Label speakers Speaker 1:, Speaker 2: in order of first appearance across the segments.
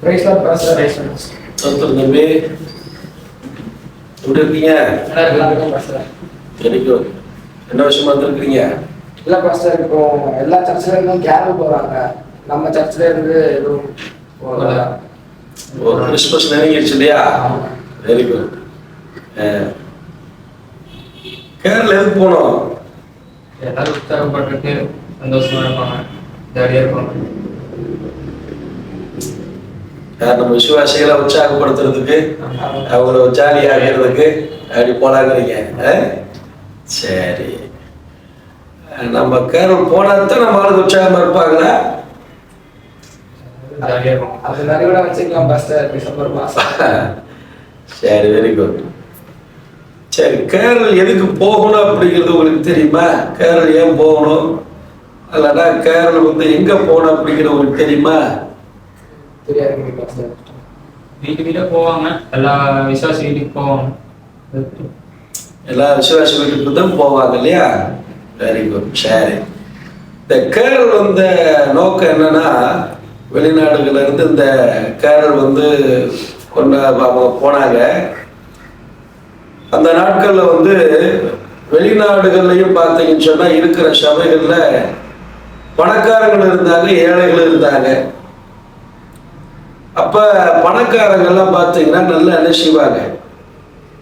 Speaker 1: பிரைஸ்லாம் pastor
Speaker 2: சோத்திரம் தம்பி எப்படி இருக்கீங்க?
Speaker 1: பாஸ்டர்
Speaker 2: குட் என்ன விஷயமா வந்திருக்கிறீங்க?
Speaker 1: இல்ல பாஸ்டர் இப்போ எல்லா சர்ச்சில் இருந்தும் கேரள் போறாங்க. நம்ம சர்ச்சில் இருந்து எதுவும் போகல.
Speaker 2: ஒரு கிறிஸ்மஸ் நெருங்கிடுச்சு இல்லையா? வெரி குட் கேரளா எதுக்கு போனோம்?
Speaker 3: எல்லாரும் உற்சாகப்பட்டுட்டு சந்தோஷமா இருப்பாங்க. ஜாலியா இருப்பாங்க.
Speaker 2: நம்ம விசுவாசிகளை உற்சாகப்படுத்துறதுக்கு அவங்கள ஜாலியாகிறதுக்கு அப்படி போலாங்கிறீங்க சரி. நம்ம கேரள் போனாத்தான் நம்ம ஆளுக்கு உற்சாகமா இருப்பாங்களா? சரி வெரி குட் சரி கேரள் எதுக்கு போகணும் அப்படிங்கிறது உங்களுக்கு தெரியுமா? கேரள் ஏன் போகணும்? அல்லனா கேரள் வந்து எங்க போகணும் அப்படிங்கிறது உங்களுக்கு தெரியுமா?
Speaker 1: தெரியாது
Speaker 3: வீட்டு வீட்டா போவாங்க எல்லா விசுவாசி வீட்டுக்கு போவாங்க
Speaker 2: எல்லா விசுவாசி வீட்டுக்கு தான் போவாங்க இல்லையா? வெரி குட் சரி இந்த கேரள் வந்த நோக்கம் என்னன்னா வெளிநாடுகள்ல இருந்து இந்த கேரள் வந்து கொண்ட அவங்க போனாங்க. அந்த நாட்கள்ல வந்து வெளிநாடுகள்லையும் பார்த்தீங்கன்னு சொன்னா இருக்கிற சபைகள்ல பணக்காரங்கள் இருந்தாங்க ஏழைகள் இருந்தாங்க. அப்ப பணக்காரங்கள்லாம் பார்த்தீங்கன்னா நல்லா என்ன செய்வாங்க?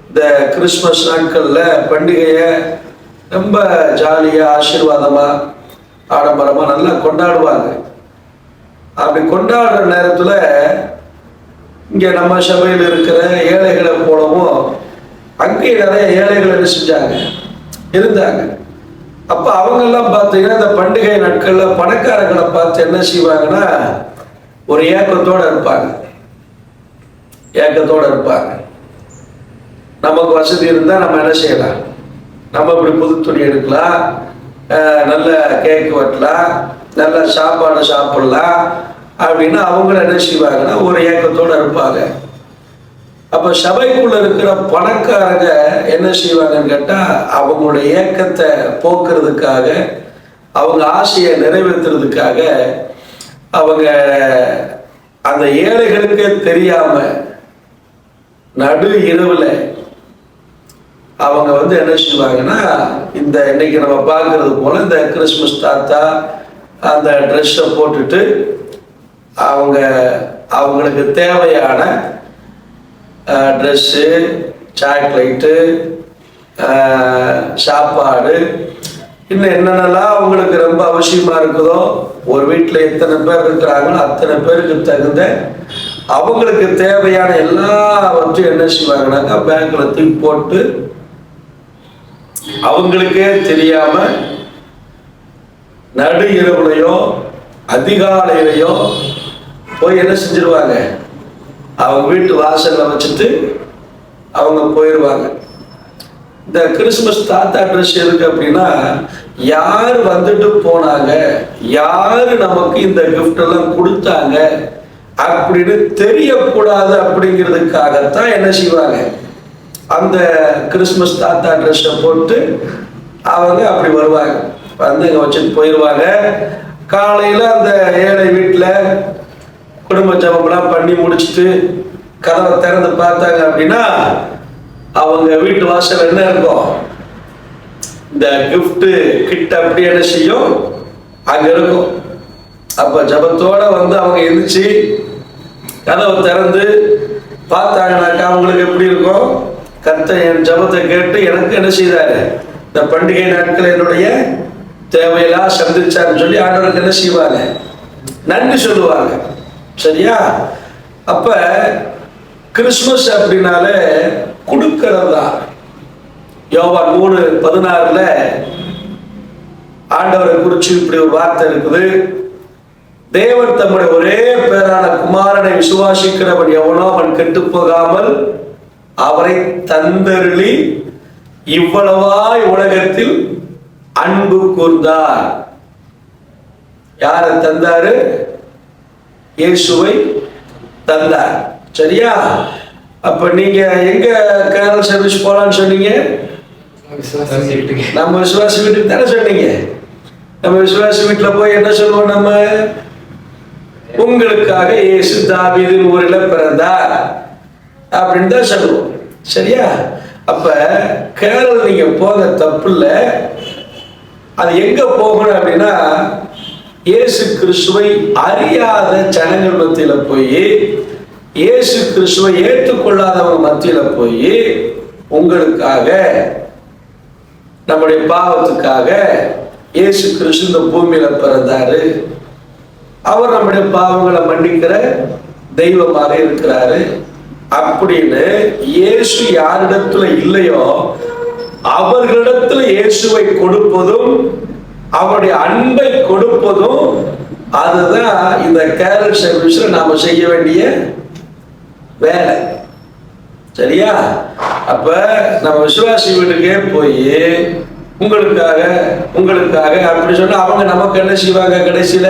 Speaker 2: இந்த கிறிஸ்மஸ் நாட்கள்ல பண்டிகையை ரொம்ப ஜாலியா ஆசீர்வாதமா ஆடம்பரமா நல்லா கொண்டாடுவாங்க. அப்படி கொண்டாடுற நேரத்துல இங்க நம்ம சபையில் இருக்கிற ஏழைகளை போலவும் அங்கேயும் நிறைய ஏழைகள் என்ன செஞ்சாங்க? இருந்தாங்க. அப்ப அவங்கெல்லாம் பார்த்தீங்கன்னா இந்த பண்டிகை நாட்கள்ல பணக்காரங்களை பார்த்து என்ன செய்வாங்கன்னா ஒரு ஏக்கத்தோட இருப்பாங்க. ஏக்கத்தோட இருப்பாங்க. நமக்கு வசதி இருந்தால் நம்ம என்ன செய்யலாம்? நம்ம இப்படி புது துணி எடுக்கலாம். நல்ல கேக் வெட்டலாம். நல்ல சாப்பாடு சாப்பிடலாம். அப்படின்னு அவங்கள என்ன செய்வாங்கன்னா ஒரு ஏக்கத்தோட இருப்பாங்க. அப்போ சபைக்குள்ள இருக்கிற பணக்காரங்க என்ன செய்வாங்கன்னு கேட்டால் அவங்களுடைய ஏக்கத்தை போக்குறதுக்காக அவங்க ஆசையை நிறைவேற்றுறதுக்காக அவங்க அந்த ஏழைகளுக்கே தெரியாம நடு இரவுல அவங்க வந்து என்ன செய்வாங்கன்னா இந்த இன்னைக்கு நம்ம பார்க்கறது போல இந்த கிறிஸ்மஸ் தாத்தா அந்த ட்ரெஸ்ஸை போட்டுட்டு அவங்க அவங்களுக்கு தேவையான ட்ரெஸ்ஸு சாக்லேட்டு சாப்பாடு இன்னும் என்னென்னலாம் அவங்களுக்கு ரொம்ப அவசியமா இருக்குதோ ஒரு வீட்டில் எத்தனை பேர் இருக்கிறாங்களோ அத்தனை பேருக்கு தகுந்த அவங்களுக்கு தேவையான எல்லாவற்றையும் என்ன செய்வாங்கன்னாக்கா பேங்க்ல தூக்கி போட்டு அவங்களுக்கே தெரியாம நடு இரவுலையோ அதிகாலையிலையோ போய் என்ன செஞ்சிருவாங்க? அவங்க வீட்டு வாசல்ல வச்சுட்டு அவங்க போயிடுவாங்க இந்த கிறிஸ்மஸ் தாத்தா ட்ரெஸ் இருக்கு அப்படின்னா யார் வந்துட்டு போனாங்க யார் நமக்கு இந்த கிஃப்ட் எல்லாம் கொடுத்தாங்க அப்படின்னு தெரியக்கூடாது அப்படிங்கிறதுக்காகத்தான் என்ன செய்வாங்க? அந்த கிறிஸ்மஸ் தாத்தா ட்ரெஸ்ஸை போட்டு அவங்க அப்படி வருவாங்க. வந்து இங்க வச்சுட்டு போயிடுவாங்க காலையில அந்த ஏழை வீட்டுல குடும்ப ஜபம்லாம் பண்ணி முடிச்சுட்டு கதவை திறந்து பார்த்தாங்க அப்படின்னா அவங்க வீட்டு வாசல் என்ன இருக்கும்? இந்த கிஃப்ட் கிட்ட அப்படி என்ன செய்யும்? அங்க இருக்கும். அப்ப ஜபத்தோட வந்து அவங்க எந்திரிச்சு கதவை திறந்து பார்த்தாங்கனாக்கா அவங்களுக்கு எப்படி இருக்கும்? கத்த என் ஜபத்தை கேட்டு எனக்கு என்ன செய்தாரு? இந்த பண்டிகை நாட்கள் என்னுடைய தேவையெல்லாம் சந்திச்சாருன்னு சொல்லி ஆண்டவருக்கு என்ன செய்வாங்க நன்றி சொல்லுவாங்க. சரியா? அப்ப கிறிஸ்மஸ் அப்படின்னாலே கொடுக்கிறது தான் யோவான் மூணு பதினாறுல ஆண்டவரை குறிச்சு இப்படி ஒரு வார்த்தை இருக்குது. தேவன் தம்முடைய ஒரே பேரான குமாரனை விசுவாசிக்கிறவன் எவனோ அவன் கெட்டு போகாமல் அவரை தந்தருளி இவ்வளவாய் உலகத்தில் அன்பு கூர்ந்தார். யாரை தந்தாரு? இயேசுவை தந்தார். சரியா? அப்ப நீங்க எங்க கேரள் சர்வீஸ் போலான்னு சொன்னீங்க? நம்ம விசுவாசி வீட்டுக்கு தானே சொன்னீங்க? நம்ம விசுவாசி வீட்டுல போய் என்ன சொல்லுவோம் நம்ம? உங்களுக்காக இயேசு தாவீதின் ஊரில் பிறந்தார். அப்படின்னு தான் சொல்லுவோம். சரியா? அப்ப கேரள் நீங்க போக தப்பு இல்ல அது எங்க போகணும் அப்படின்னா இயேசு கிறிஸ்துவை அறியாத ஜனங்கள் மத்தியில போய் இயேசு கிறிஸ்துவை ஏற்றுக்கொள்ளாதவங்க மத்தியில போய் உங்களுக்காக நம்முடைய பாவத்துக்காக இயேசு கிறிஸ்து இந்த பூமியில பிறந்தாரு. அவர் நம்முடைய பாவங்களை மன்னிக்கிற தெய்வமாக இருக்கிறாரு. அப்படின்னு இயேசு யாரிடத்துல இல்லையோ அவர்களிடத்துல இயேசுவை கொடுப்பதும் அவருடைய அன்பை கொடுப்பதும் அதுதான் இந்த கேரட் சர்வீஸ்ல நாம செய்ய வேண்டிய வேலை. சரியா? அப்ப நம்ம விசுவாசி வீட்டுக்கே போய் உங்களுக்காக உங்களுக்காக அப்படி சொன்னா அவங்க நமக்கு என்ன செய்வாங்க கடைசியில?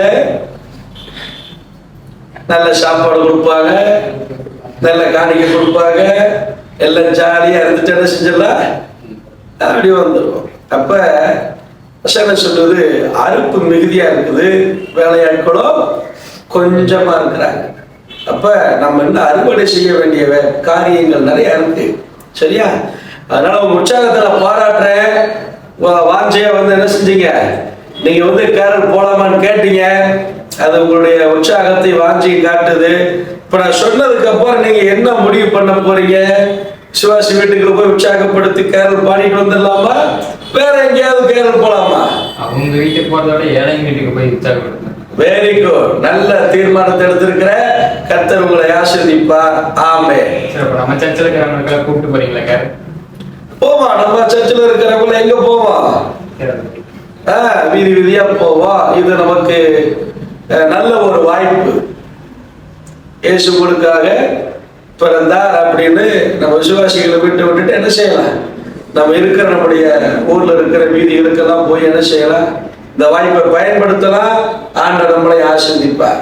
Speaker 2: நல்ல சாப்பாடு கொடுப்பாங்க நல்ல காணிக்கை கொடுப்பாங்க எல்லாம் ஜாலியா இருந்துட்டு என்ன செஞ்சிடலாம்? அப்படி வந்துடும் அப்ப என்ன சொல்றது அறுப்பு மிகுதியா இருக்குது வேலையாட்களோ கொஞ்சமா இருக்கிறாங்க. அப்ப நம்ம இன்னும் அறுவடை செய்ய வேண்டிய காரியங்கள் நிறைய இருக்கு. சரியா? அதனால உங்க உற்சாகத்தை பாராட்டுறேன் வாஞ்சையா வந்து என்ன செஞ்சீங்க? நீங்க வந்து கேரள் போலாமான்னு கேட்டீங்க. அது உங்களுடைய உற்சாகத்தை வாஞ்சி காட்டுது. இப்ப நான் சொன்னதுக்கு அப்புறம் நீங்க என்ன முடிவு பண்ண போறீங்க? சிவாசி வீட்டுக்கு போய் உற்சாகப்படுத்தி கேரள் பாடிட்டு வந்துடலாமா? வேற எங்கேயாவது கேரள் போலாமா
Speaker 3: அவங்க வீட்டுக்கு போறத விட ஏழைங்க வீட்டுக்கு போய் உற்சாகப்படுத்தணும்.
Speaker 2: வெரி குட் நல்ல தீர்மானத்தை எடுத்திருக்கிற கர்த்தர் உங்களை ஆசிர்வதிப்பார். ஆமே
Speaker 3: நம்ம சர்ச்சில் இருக்கிறவங்களுக்கு கூப்பிட்டு போறீங்களா
Speaker 2: போவோம் நம்ம சர்ச்சில் இருக்கிறவங்க எங்க போவோம் ஆ, வீதி வீதியா போவோம் இது நமக்கு நல்ல ஒரு வாய்ப்பு. இயேசு உங்களுக்காக பிறந்தார் அப்படின்னு நம்ம விசுவாசிகளை விட்டு விட்டுட்டு என்ன செய்யலாம்? நம்ம இருக்கிற நம்முடைய ஊர்ல இருக்கிற வீதிகளுக்கெல்லாம் போய் என்ன செய்யலாம்? இந்த வாய்ப்பை பயன்படுத்தலாம். ஆண்டவர் நம்மளை ஆசிர்வதிப்பார்.